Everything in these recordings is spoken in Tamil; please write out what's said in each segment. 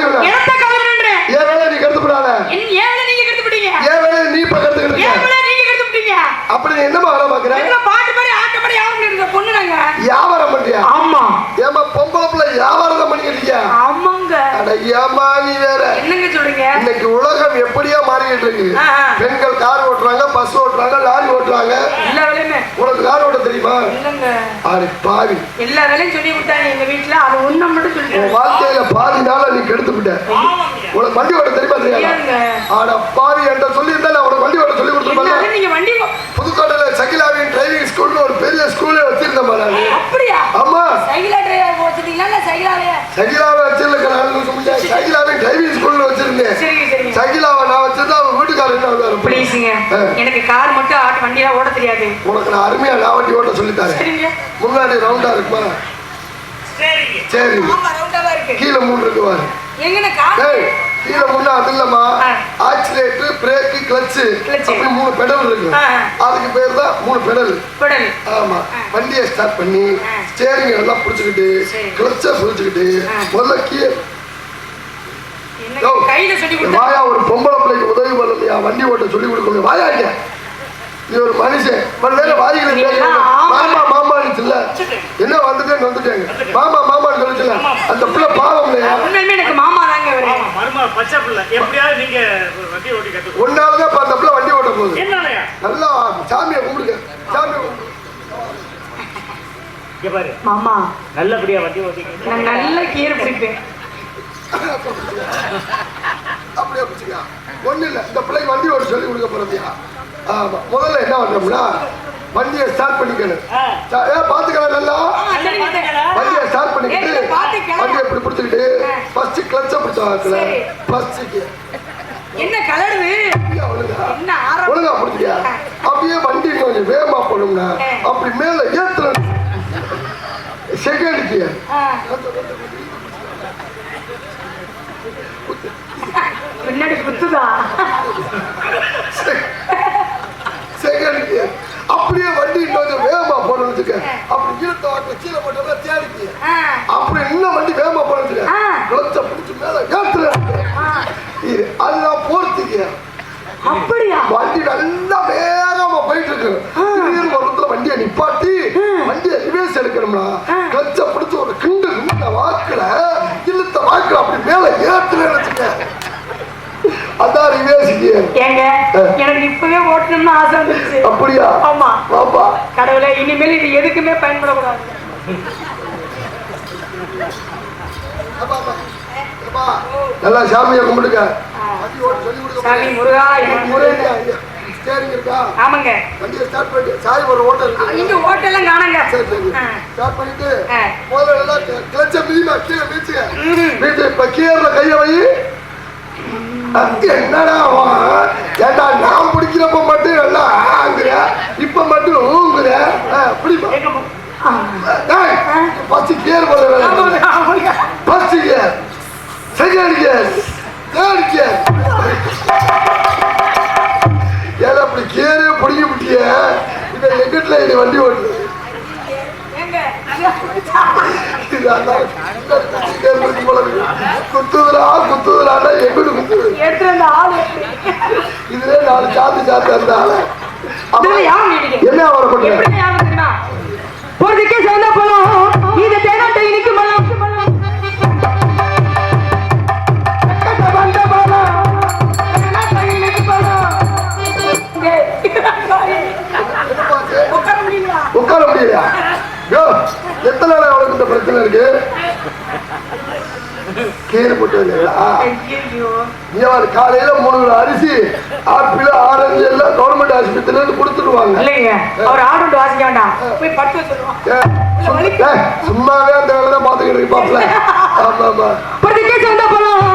வாரி விட இடத்த கவனின்றேன் ஏன் வேலை நீ கருத்து விடாத என் ஏன் வேலை நீங்க கெடுத்து விட்டீங்க ஏன் வேலை நீ இப்ப கருத்துக்கிட்டு ஏன் இருக்க? வேலை நீங்க கெடுத்து விட்டீங்க அப்படி நீ என்னமா வேலை பாக்குற எங்களை பாட்டு மாதிரி ஆட்ட மாதிரி யாரும் இருந்த பொண்ணு நாங்க. வியாபாரம் பண்றியா? ஆமா. ஏமா பொம்பளை பிள்ளை வியாபாரம் தான் ஆமாங்க. அட ஏமா நீ வேற. என்னங்க சொல்றீங்க? இன்னைக்கு உலகம் எப்படியா மாறிக்கிட்டு இருக்கு. பெண்கள் கார் ஓட்டுறாங்க பஸ் ஓட்டுறாங்க லாரி ஓட்டுறாங்க. உனக்கு கார் ஓட்ட தெரியுமா? ஆடி பாவி. எல்லா வேலையும் சொல்லி கொடுத்தாங்க எங்க வீட்டுல அது ஒண்ணு மட்டும் சொல்லிட்டாங்க வாழ்க்கையில பாதி நாள நீ கெடுத்து விட்ட. உனக்கு வண்டி ஓட்ட தெரியுமா தெரியாது ஆட பாவி என்கிட்ட சொல்லியிருந்தா நான் உனக்கு வண்டி ஓட்ட சொல்லி கொடுத்துருப்பேன் நீங்க வண்டி புதுக்கோட்டையில சகிலாவின் டிரைவிங் ஸ்கூல்னு ஒரு பெரிய ஸ்கூலே வச்சிருந்தேன் நானு அப்படியா? ஆமா. சைக்கிளா டிரைவர் வச்சிருக்கீங்களா இல்ல சைக்கிளாவே சகிலாவை வச்சிருக்கேன் சகிலாவின் டிரைவிங் ஸ்கூல்ல வச்சிருந்தேன். ப்ளீஸுங்க. எனக்கு கார் மட்டும் ஆட்டு வண்டியெல்லாம் ஓட தெரியாது. உனக்கு நான் அருமையா வண்டி ஓட்ட சொல்லித்தரேன் சரிங்க முன்னாடி ரவுண்டா இருக்குமா? சரி. ஆமா ரவுண்டாவா இருக்கு. கீழே மூணு இருக்கு பாரு. கீழே முன்ன அது இல்லம்மா. Accelerator brake. அப்படி மூணு பெடல் இருக்கு. அதுக்கு பேர் தான் மூணு பெடல் பெடல் ஆமா. வண்டியை ஸ்டார்ட் பண்ணி. ஸ்டேரிங் எல்லாம் பிடிச்சிக்கிட்டு. கிளச்சை பிடிச்சிக்கிட்டு. முதல்ல கீழே கையில சொல்லி கொடுத்தா வாயா ஒரு பொம்பளை பிள்ளைக்கு உதவி பண்ணலையா? வண்டி ஓட்ட சொல்லி கொடுக்கணும் வாயா இங்க. நீ ஒரு மனுஷன். எல்லாம் ஆமா. மாமா மாமான்னு இல்ல என்ன வந்துட்டேன்னு வந்துட்டேங்க மாமா மாமான்னு சொல்லிச்சுல அந்த பிள்ளை பாவம் இல்லையா? எனக்கு மாமா தாங்க அவரு. ஆமா மருமா பச்சை பிள்ளை. எப்படியாவது நீங்க ஒரு வண்டி ஓட்டி கத்துக்கணும் ஒன்னாலதான் இப்ப அந்த பிள்ளை வண்டி ஓட்ட போகுது. நல்லா சாமியை கும்பிடுங்க. சாமியை கும்பிடுங்க. மாமா. நல்லபடியா வண்டி ஓட்டிங்க நான் நல்ல கீரை பிடிப்பேன். அப்படியே பிடிச்சிக்கா ஒண்ணு இல்ல. இந்த பிள்ளைக்கு வண்டி ஓட்ட சொல்லி கொடுக்க போறதியா? ஆமா. முதல்ல என்ன பண்றோம்னா வண்டியை ஸ்டார்ட் பண்ணிக்கணும். பாத்துக்கலாம் நல்லா? வண்டியை ஸ்டார்ட் பண்ணிக்கிட்டு. வண்டியை இப்படி பிடிச்சிக்கிட்டு ஃபர்ஸ்ட் கிளச்சை பிடிச்சாக்கல. ஃபர்ஸ்ட்டுக்கு என்ன கலருது ஒழுங்கா. பிடிச்சியா அப்படியே வண்டி கொஞ்சம் வேகமா போனோம்னா அப்படி மேல ஏத்துறோம் செகண்டுக்கு ஆ. பின்னாடி குத்துதா? செகண்டுக்கு அப்படியே வண்டி கொஞ்சம் வேகமா வச்சுக்க அப்படி இழுத்த வாட்டில கீழே போட்டோம்னா தேடிக்கு. அப்படி இன்னும் வண்டி வேகமா போனோம்னு அதான் ரிவேஸ் எனக்கு இப்பவே ஓட்டணும்னு ஆசை வந்துருச்சு. அப்படியா? ஆமா. பாப்பா கடவுளே இனிமேல் இது எதுக்குமே பயன்படக்கூடாது. நல்லா சாமியை கும்பிடுங்க. வண்டி ஓட்ட சொல்லி கொடுக்க சாமி முருகா முருகன் ஸ்டேரிங் இருக்கா? ஆமாங்க. வண்டியை ஸ்டார்ட் பண்ணி சாய் ஒரு இருக்கு. இங்க ஓட்டெல்லாம் காணங்க. சரி. ஸ்டார்ட் பண்ணிட்டு. முதல்ல எல்லாம் கிளச்ச கீழே இப்ப கீழே கைய வை. அங்க என்னடா? ஏண்டா நான் பிடிக்கிறப்ப மட்டும் நல்லா ஆங்குற இப்ப மட்டும் ஊங்குற? பிடிப்பா எங்க மு- ஆ. டேய், first gear போட வேலை ஆமாங்க, ஆமாங்க. First gear second gear third gear வந்த ஆளு. இதுல நாலு சாத்து சாத்து அந்த ஆளை. என்ன அவரை ஞாபகம் தெரியுமா? இங்க காலையில மூணு அரிசி ஆப்பிள் ஆரஞ்சு எல்லாம் கவர்மெண்ட் ஆஸ்பத்திரியில இருந்து கொடுத்துருவாங்க இல்லைங்க. அவர் ஆர்டர் வாசிக்க வேண்டாம். போய் சும்மாவே அந்த வேலை தான் பாத்துக்கிட்டு இருப்பாப்ல ஆமா ஆமா பழம்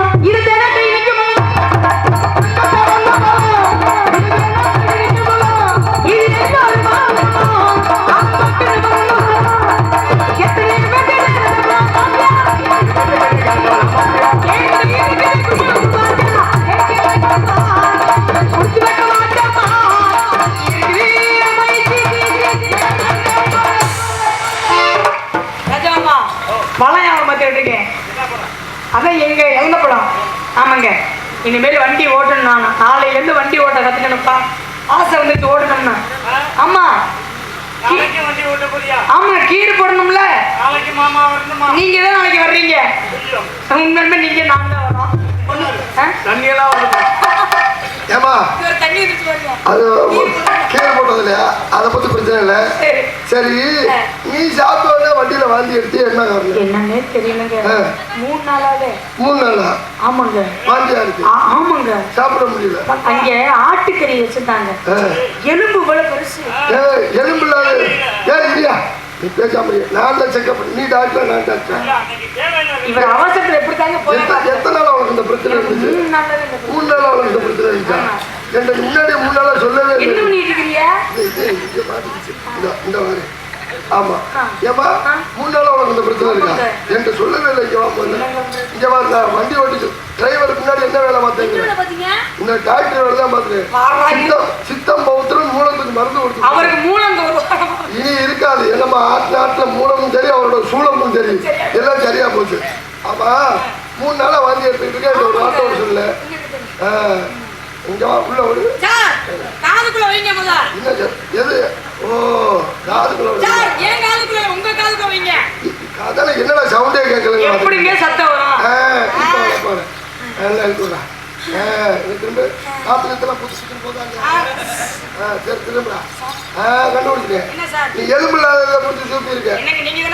யாரும் பார்த்துட்டு இருக்கேன் சொந்த பழம் ஆமாங்க. இனிமேல் வண்டி ஓட்டணும் நான். நாளையில இருந்து வண்டி ஓட்ட கத்துக்கணும்ப்பா. ஆசை வந்துட்டு ஓடணும்னா. ஆமா ஆமா கீறு போடணும்ல. நாளைக்கு மாமா வரணுமா? நீங்க தான் நாளைக்கு வர்றீங்க. உண்மையுமே நீங்க நான் தான் வரோம் ஆ? ஏமா. அது கீழே போட்டது இல்லையா அதை பத்தி பிரச்சனை இல்லை. சரி. நீ சாப்பிட்ட உடனே வண்டியில வாந்தி எடுத்து என்ன காரணம்? என்னன்னே தெரியலங்க. மூணு நாளாவே. மூணு நாளா? ஆமாங்க. வாந்தியா இருக்கு? ஆமாங்க. சாப்பிட முடியல. அங்க ஆட்டுக்கறி வச்சிருந்தாங்க. எலும்பு போல பெருசு. எலும்பு இல்லாத ஏய் இல்லையா நீ பேசாம. நான் தான் செக்அப் நீ டாக்டர் நான் டாக்டர் இவர் அவசரத்துல எப்படி தாங்க எத்த- எத்தனை நாள் அவனுக்கு இந்த பிரச்சனை இருந்துச்சு மூணு நாள்ல இந்த பிரச்சனை. மூணு இருந்துச்சா என்கிட்ட முன்னாடியே மூணு நாளா சொல்லவே இல்லை. இந்த மாதிரி ஆமா. ஏமா நாள் அவனுக்கு இந்த பிரச்சனை இருக்கா. என்கிட்ட சொல்லவே இல்லை. இங்க வா முதல்ல இங்க நான் வண்டி ஓட்டிச்சு டிரைவருக்கு முன்னாடி என்ன வேலை பார்த்தேங்க? இந்த டாக்டர் வேலை தான் பார்த்தேன் வாராங்க. சித்தம் சித்தம் பௌத்திரம் மூலத்துக்கு மருந்து கொடுத்து அவருக்கு மூலம் இனி இருக்காது. என்னம்மா ஆட்டு நாட்டுல மூலமும் சரி அவரோட சூழமும் சரி எல்லாம் சரியா போச்சு. ஆமா மூணு நாளா வாந்தி எடுத்துக்கிட்டு இருக்கேன். ஒரு ஒரு சொல்ல இங்க உள்ள ஒரு சார் காதுக்குள்ள வைங்க சார்? எது? ஓ காதுக்குள்ள. சார் ஏன் காதுக்குள்ள உங்க காதுக்குள்ள வைங்க. அதான என்னடா சவுண்டே கேட்கல எப்படிங்க சத்தம் வரும்? போறேன் எல்லாம் இருக்குடா திரும்ப காத்துக்கத்தெல்லாம் புதுசு திரும்ப போதாங்க சரி திரும்படா. கண்டுபிடிச்சிட்டேன். நீ எலும்பு இல்லாததை பிடிச்சி சூப்பி இருக்க.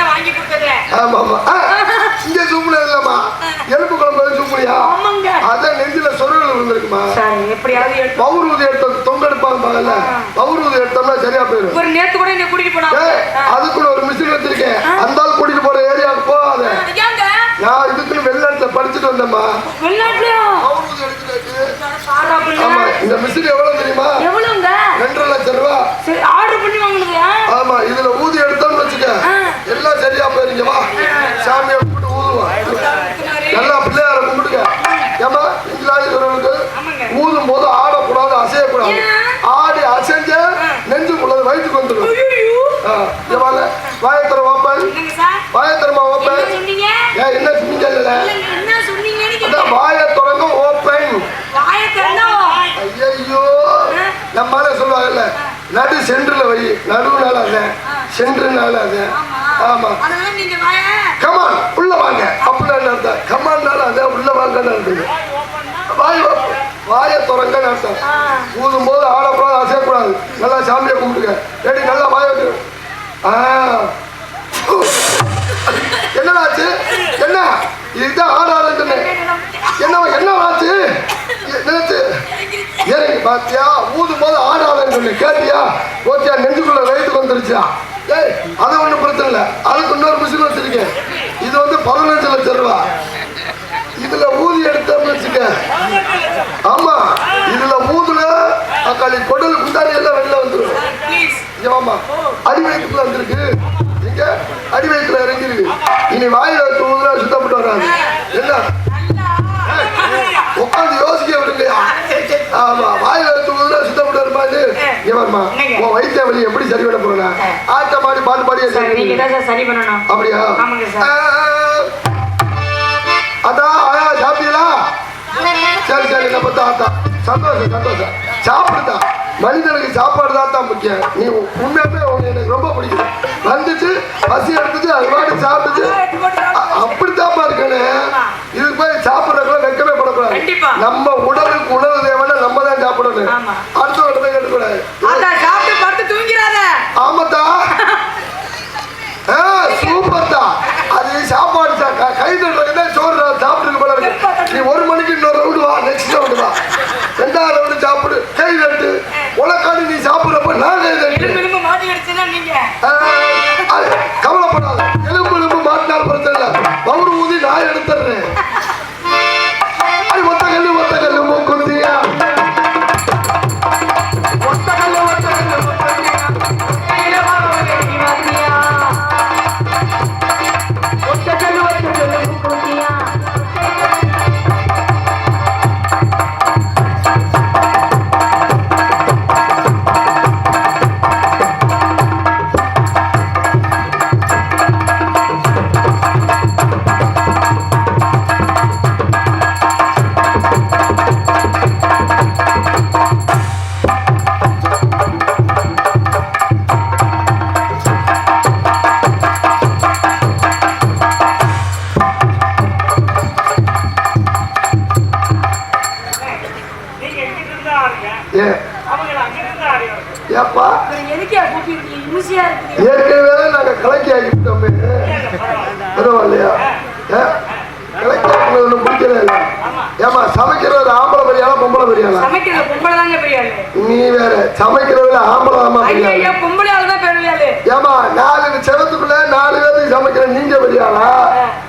வாங்கி கொடுத்தது ஆமா ஆமா இங்க சூப்புல இல்லம்மா எலும்பு குழம்பு ஆமாங்க. அதான் நெஞ்சில சொருகள் இருந்திருக்குமா? எப்படியாவது எடுத்து பவுர் ஊதி எடுத்த தொங்கெடுப்பாங்கல்ல பவுர் ஊதி எடுத்தோம்னா சரியா போயிடும். ஒரு நேத்து கூட கூட்டிட்டு ஒரு மிஷின் வச்சிருக்கேன். அந்த ஆள் கூட்டிட்டு போற ஏரியாவுக்கு போகாத. நான் இதுக்குன்னு வெளிநாட்டுல படிச்சுட்டு வந்தேம்மா. ஆமா இந்த மிஷின் எவ்வளவு தெரியுமா எவ்வளவுங்க ரெண்டரை லட்சம் ரூபா சரி ஆர்டர் பண்ணி வாங்கினது ஆமா இதுல ஊதி எடுத்தோம்னு வச்சுக்க எல்லாம் சரியா போயிருங்க வா சாமியை கும்பிட்டு ஊதுவோம் நல்லா பிள்ளையார கும்பிடுங்க ஏமா இங்கிலாந்து ஆமாங்க. ஊதும் போது ஆடக்கூடாது அசையக்கூடாது ஏன்? ஆடி அசைஞ்ச நெஞ்சுக்குள்ளது வயிற்றுக்கு வந்துடும் ஐயோ ஏவாங்க வாயத்தர ஓப்பன் என்னங்க சார் வாயத்தரமா ஓப்பன் என்ன சொன்னீங்க என்ன சொன்னீங்கன்னு அதான் வாய தொடங்க ஓப்பன் ஐயோ நம்மால சொல்லுவாங்கல்ல நடு சென்டர்ல வை. நடுவுனால அதான் சென்டர்னால அதான் ஆமா. கமான் உள்ள வாங்க. அப்படின்னு அர்த்தம். கமான்னால அதான் உள்ள வாங்கன்னு அர்த்தம். வாய். வாய தொடங்கன்னு அர்த்தம். ஊதும் போது ஆடக்கூடாது அசையக்கூடாது. நல்லா சாமியை கும்பிட்டுங்க ரெடி நல்லா வாய ஆ. என்னடாச்சு என்ன? இதுதான் சொன்னேன் ஏறி பாத்தியா? ஊதும் போது கேட்டியா? ஓகே நெஞ்சுக்குள்ள வந்துருச்சா? ஏய் அது ஒன்றும் பிரச்சனை இல்லை. அதுக்கு இன்னொரு மிஷின் வச்சிருக்கேன். இது வந்து பதினஞ்சு லட்சம் ரூபா. இதுல ஊதி எடுத்தோம்னு வச்சுக்க. ஆமா இதுல ஊதுல தக்காளி கொடல் குண்டாடி எல்லாம் வெளில வந்துடும் ப்ளீஸ் அடி வந்திருக்கு. இங்க அடி வயிற்றுல இறங்கிருக்கு. இனி வாயில சரி பண்ண போறேன் ஆட்ட மாடி பாட்டு பாடியே சார் நீங்க தான் சார் சரி பண்ணணும். அப்படியா? ஆமாங்க சார். ஆ, அதான் ஆயா சாப்பிட்டீங்களா? சரி சரி நம்ம தாத்தா சந்தோஷம் சந்தோஷம். சாப்பிடுதா? மனிதனுக்கு சாப்பாடு தான் தான் முக்கியம். நீ உண்மையுமே எனக்கு ரொம்ப பிடிக்கும். வந்துச்சு பசி எடுத்துச்சு அது பாட்டு சாப்பிட்டுச்சு. அ- அப்படித்தான்ப்பா இருக்கணும் இதுக்கு போய் சாப்பிட்றதுக்குள்ள வெக்கமே படக்கூடாது. நம்ம உடலுக்கு உணவு தேவைன்னா நம்ம தான் சாப்பிடணும். ஆமா. அடுத்தவங்க போய் ஏப்பா. ஏற்கனவே நாங்க கலக்கி ஆகிவிட்டோமே பரவாயில்லையா? கலக்கி ஆகினது பிடிக்கல ஏமா சமைக்கிறது ஆம்பளை பெரியாளா பொம்பளை பெரியாளா? நீ வேற சமைக்கிறதுல ஆம்பளை ஆமா பெரியாளா. பொம்பளை ஆளுதான் ஏமா நாலு செவத்துக்குள்ள நாலு பேருக்கு சமைக்கிற நீங்க பெரியாளா?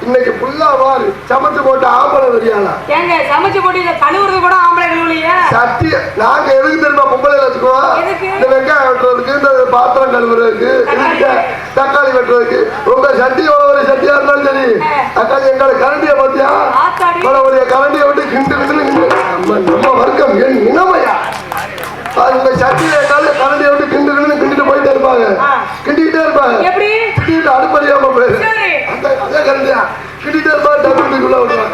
இன்னைக்கு புல்லா வாரு சமைச்சு போட்டு ஆம்பளை பெரியாளா? ஏங்க சமைச்சு போட்டு கழுவுறது கூட சட்டி நாங்க எதுக்கு தெரியுமா பொம்பளையில வச்சுக்குவோம்? இந்த வெங்காயம் வெட்டுறதுக்கு இந்த பாத்திரம் கழுவுறதுக்கு தக்காளி வெட்டுறதுக்கு. உங்க சட்டி ஒரு சட்டியா இருந்தாலும் சரி. தக்காளி எங்களோட கரண்டிய பார்த்தியா? உடைய கரண்டியை விட்டு கிண்டு கிண்டு நம்ம வர்க்கம் என் இனமையா அது உங்க சட்டியில எங்காலும் கரண்டியை விட்டு கிண்டு கிண்டு கிண்டிட்டு போயிட்டே இருப்பாங்க. கிண்டிக்கிட்டே இருப்பாங்க. கிண்டிட்டு அடுப்பறியாம போயிரு. அந்த கரண்டியா? கிண்டிட்டே இருப்பாங்க டபுள் உள்ள விடுவாங்க.